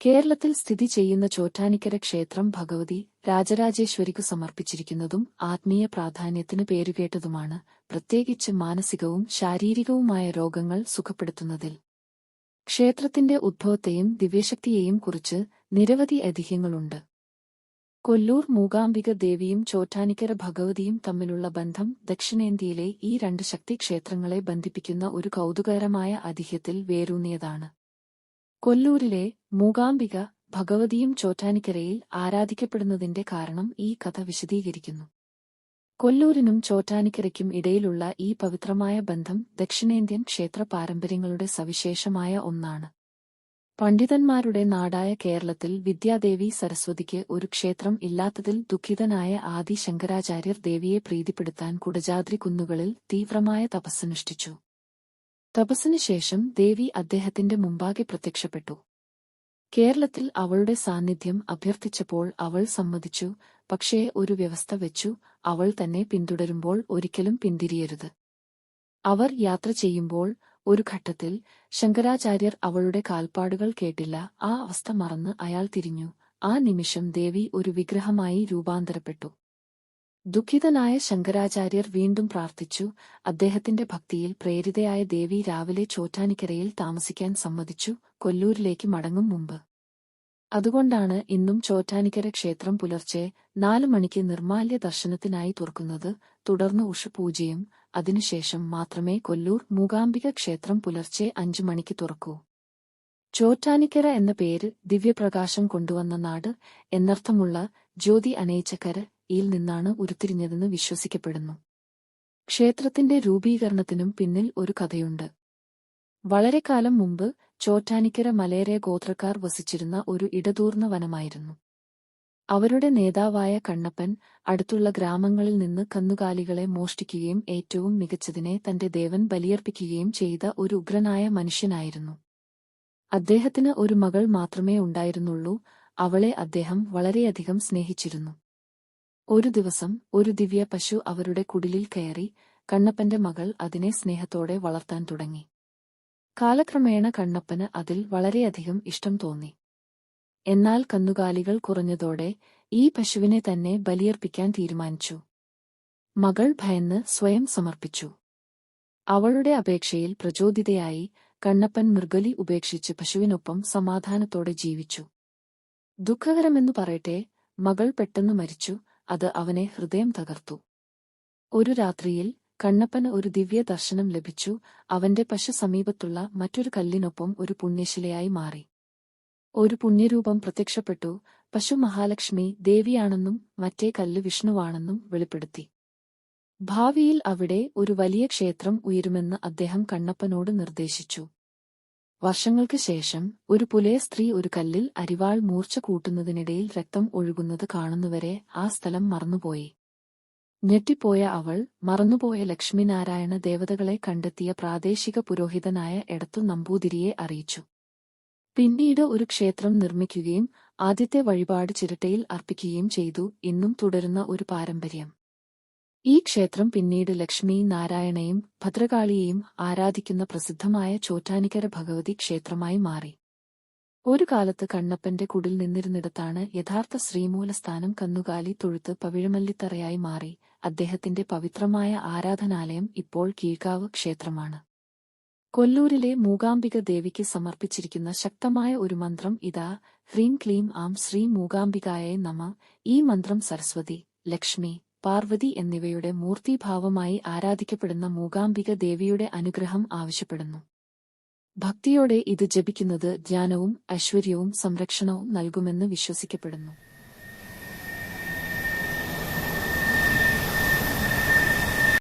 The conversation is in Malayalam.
കേരളത്തിൽ സ്ഥിതി ചെയ്യുന്ന ചോറ്റാനിക്കര ക്ഷേത്രം ഭഗവതി രാജരാജേശ്വരിക്കു സമർപ്പിച്ചിരിക്കുന്നതും ആത്മീയ പ്രാധാന്യത്തിന് പേരുകേട്ടതുമാണ് പ്രത്യേകിച്ച് മാനസികവും ശാരീരികവുമായ രോഗങ്ങൾ സുഖപ്പെടുത്തുന്നതിൽ. ക്ഷേത്രത്തിന്റെ ഉദ്ഭവത്തെയും ദിവ്യശക്തിയെയും കുറിച്ച് നിരവധി ഐതിഹ്യങ്ങളുണ്ട്. കൊല്ലൂർ മൂകാംബിക ദേവിയും ചോറ്റാനിക്കര ഭഗവതിയും തമ്മിലുള്ള ബന്ധം ദക്ഷിണേന്ത്യയിലെ ഈ രണ്ട് ശക്തിക്ഷേത്രങ്ങളെ ബന്ധിപ്പിക്കുന്ന ഒരു കൗതുകകരമായ ഐതിഹ്യത്തിൽ വേരൂന്നിയതാണ്. കൊല്ലൂരിലെ മൂകാംബിക ഭഗവതിയും ചോറ്റാനിക്കരയിൽ ആരാധിക്കപ്പെടുന്നതിന്റെ കാരണം ഈ കഥ വിശദീകരിക്കുന്നു. കൊല്ലൂരിനും ചോറ്റാനിക്കരയ്ക്കും ഇടയിലുള്ള ഈ പവിത്രമായ ബന്ധം ദക്ഷിണേന്ത്യൻ ക്ഷേത്ര പാരമ്പര്യങ്ങളുടെ സവിശേഷമായ ഒന്നാണ്. പണ്ഡിതന്മാരുടെ നാടായ കേരളത്തിൽ വിദ്യാദേവി സരസ്വതിക്ക് ഒരു ക്ഷേത്രം ഇല്ലാത്തതിൽ ദുഃഖിതനായ ആദി ശങ്കരാചാര്യർ ദേവിയെ പ്രീതിപ്പെടുത്താൻ കുടജാദ്രി കുന്നുകളിൽ തീവ്രമായ തപസ്സനുഷ്ഠിച്ചു. തപസ്സിനു ശേഷം ദേവി അദ്ദേഹത്തിന്റെ മുമ്പാകെ പ്രത്യക്ഷപ്പെട്ടു. കേരളത്തിൽ അവളുടെ സാന്നിധ്യം അഭ്യർത്ഥിച്ചപ്പോൾ അവൾ സമ്മതിച്ചു പക്ഷേ ഒരു വ്യവസ്ഥ വെച്ചു അവൾ തന്നെ പിന്തുടരുമ്പോൾ ഒരിക്കലും പിന്തിരിയരുത്. അവർ യാത്ര ചെയ്യുമ്പോൾ ഒരു ഘട്ടത്തിൽ ശങ്കരാചാര്യർ അവളുടെ കാൽപ്പാടുകൾ കേട്ടില്ല ആ അവസ്ഥ മറന്ന് അയാൾ തിരിഞ്ഞു. ആ നിമിഷം ദേവി ഒരു വിഗ്രഹമായി രൂപാന്തരപ്പെട്ടു. ദുഃഖിതനായ ശങ്കരാചാര്യർ വീണ്ടും പ്രാർത്ഥിച്ചു അദ്ദേഹത്തിന്റെ ഭക്തിയിൽ പ്രേരിതയായ ദേവി രാവിലെ ചോറ്റാനിക്കരയിൽ താമസിക്കാൻ സമ്മതിച്ചു കൊല്ലൂരിലേക്ക് മടങ്ങും മുമ്പ്. അതുകൊണ്ടാണ് ഇന്നും ചോറ്റാനിക്കര ക്ഷേത്രം പുലർച്ചെ നാലു മണിക്ക് നിർമാല്യ ദർശനത്തിനായി തുറക്കുന്നത് തുടർന്ന് ഉഷപൂജയും അതിനുശേഷം മാത്രമേ കൊല്ലൂർ മൂകാംബിക ക്ഷേത്രം പുലർച്ചെ അഞ്ചു മണിക്ക് തുറക്കൂ. ചോറ്റാനിക്കര എന്ന പേര് ദിവ്യപ്രകാശം കൊണ്ടുവന്ന നാട് എന്നർത്ഥമുള്ള ജ്യോതി അനയിച്ചക്കര യിൽ നിന്നാണ് ഉരുത്തിരിഞ്ഞതെന്ന് വിശ്വസിക്കപ്പെടുന്നു. ക്ഷേത്രത്തിന്റെ രൂപീകരണത്തിനും പിന്നിൽ ഒരു കഥയുണ്ട്. വളരെ കാലം മുമ്പ് ചോറ്റാനിക്കര മലേറിയ ഗോത്രക്കാർ വസിച്ചിരുന്ന ഒരു ഇടതൂർന്ന വനമായിരുന്നു. അവരുടെ നേതാവായ കണ്ണപ്പൻ അടുത്തുള്ള ഗ്രാമങ്ങളിൽ നിന്ന് കന്നുകാലികളെ മോഷ്ടിക്കുകയും ഏറ്റവും മികച്ചതിനെ തന്റെ ദേവൻ ബലിയർപ്പിക്കുകയും ചെയ്ത ഒരു ഉഗ്രനായ മനുഷ്യനായിരുന്നു. അദ്ദേഹത്തിന് ഒരു മകൾ മാത്രമേ ഉണ്ടായിരുന്നുള്ളൂ അവളെ അദ്ദേഹം വളരെയധികം സ്നേഹിച്ചിരുന്നു. ഒരു ദിവസം ഒരു ദിവ്യ പശു അവരുടെ കുടിലിൽ കയറി കണ്ണപ്പന്റെ മകൾ അതിനെ സ്നേഹത്തോടെ വളർത്താൻ തുടങ്ങി. കാലക്രമേണ കണ്ണപ്പന് അതിൽ വളരെയധികം ഇഷ്ടം തോന്നി. എന്നാൽ കന്നുകാലികൾ കുറഞ്ഞതോടെ ഈ പശുവിനെ തന്നെ ബലിയർപ്പിക്കാൻ തീരുമാനിച്ചു. മകൾ ഭയന്ന് സ്വയം സമർപ്പിച്ചു. അവളുടെ അപേക്ഷയിൽ പ്രചോദിതയായി കണ്ണപ്പൻ മൃഗലി ഉപേക്ഷിച്ച് പശുവിനൊപ്പം സമാധാനത്തോടെ ജീവിച്ചു. ദുഃഖകരമെന്നു പറയട്ടെ മകൾ പെട്ടെന്ന് മരിച്ചു അത് അവനെ ഹൃദയം തകർത്തു. ഒരു രാത്രിയിൽ കണ്ണപ്പന് ഒരു ദിവ്യ ദർശനം ലഭിച്ചു. അവന്റെ പശു സമീപത്തുള്ള മറ്റൊരു കല്ലിനൊപ്പം ഒരു പുണ്യശിലയായി മാറി. ഒരു പുണ്യരൂപം പ്രത്യക്ഷപ്പെട്ടു. പശു മഹാലക്ഷ്മി ദേവിയാണെന്നും മറ്റേ കല്ല് വിഷ്ണുവാണെന്നും വെളിപ്പെടുത്തി. ഭാവിയിൽ അവിടെ ഒരു വലിയ ക്ഷേത്രം ഉയരുമെന്ന് അദ്ദേഹം കണ്ണപ്പനോട് നിർദ്ദേശിച്ചു. വർഷങ്ങൾക്ക് ശേഷം ഒരു പുലയ സ്ത്രീ ഒരു കല്ലിൽ അരിവാൾ മൂർച്ച കൂട്ടുന്നതിനിടയിൽ രക്തം ഒഴുകുന്നത് കാണുന്നവരെ ആ സ്ഥലം മറന്നുപോയി. ഞെട്ടിപ്പോയ അവൾ മറന്നുപോയ ലക്ഷ്മിനാരായണ ദേവതകളെ കണ്ടെത്തിയ പ്രാദേശിക പുരോഹിതനായ എടത്തു നമ്പൂതിരിയെ അറിയിച്ചു. പിന്നീട് ഒരു ക്ഷേത്രം നിർമ്മിക്കുകയും ആദ്യത്തെ വഴിപാട് ചിരട്ടയിൽ അർപ്പിക്കുകയും ചെയ്തു. ഇന്നും തുടരുന്ന ഒരു പാരമ്പര്യം. ഈ ക്ഷേത്രം പിന്നീട് ലക്ഷ്മി നാരായണയും ഭദ്രകാളിയെയും ആരാധിക്കുന്ന പ്രസിദ്ധമായ ചോറ്റാനിക്കര ഭഗവതി ക്ഷേത്രമായി മാറി. ഒരു കാലത്ത് കണ്ണപ്പന്റെ കുടിൽ നിന്നിരുന്നിടത്താണ് യഥാർത്ഥ ശ്രീമൂലസ്ഥാനം കന്നുകാലി തൊഴുത്ത് പവിഴമല്ലിത്തറയായി മാറി. അദ്ദേഹത്തിന്റെ പവിത്രമായ ആരാധനാലയം ഇപ്പോൾ കീഴ്ക്കാവ് ക്ഷേത്രമാണ്. കൊല്ലൂരിലെ മൂകാംബിക ദേവിക്ക് സമർപ്പിച്ചിരിക്കുന്ന ശക്തമായ ഒരു മന്ത്രം ഇതാ ഹ്രീം ക്ലീം ആം ശ്രീ മൂകാംബികായെ നമ. ഈ മന്ത്രം സരസ്വതി ലക്ഷ്മി. പാർവതി എന്നിവയുടെ മൂർത്തിഭാവമായി ആരാധിക്കപ്പെടുന്ന മൂകാംബിക ദേവിയുടെ അനുഗ്രഹം ആവശ്യപ്പെടുന്നു. ഭക്തിയോടെ ഇത് ജപിക്കുന്നത് ജ്ഞാനവും ഐശ്വര്യവും സംരക്ഷണവും നൽകുമെന്ന് വിശ്വസിക്കപ്പെടുന്നു.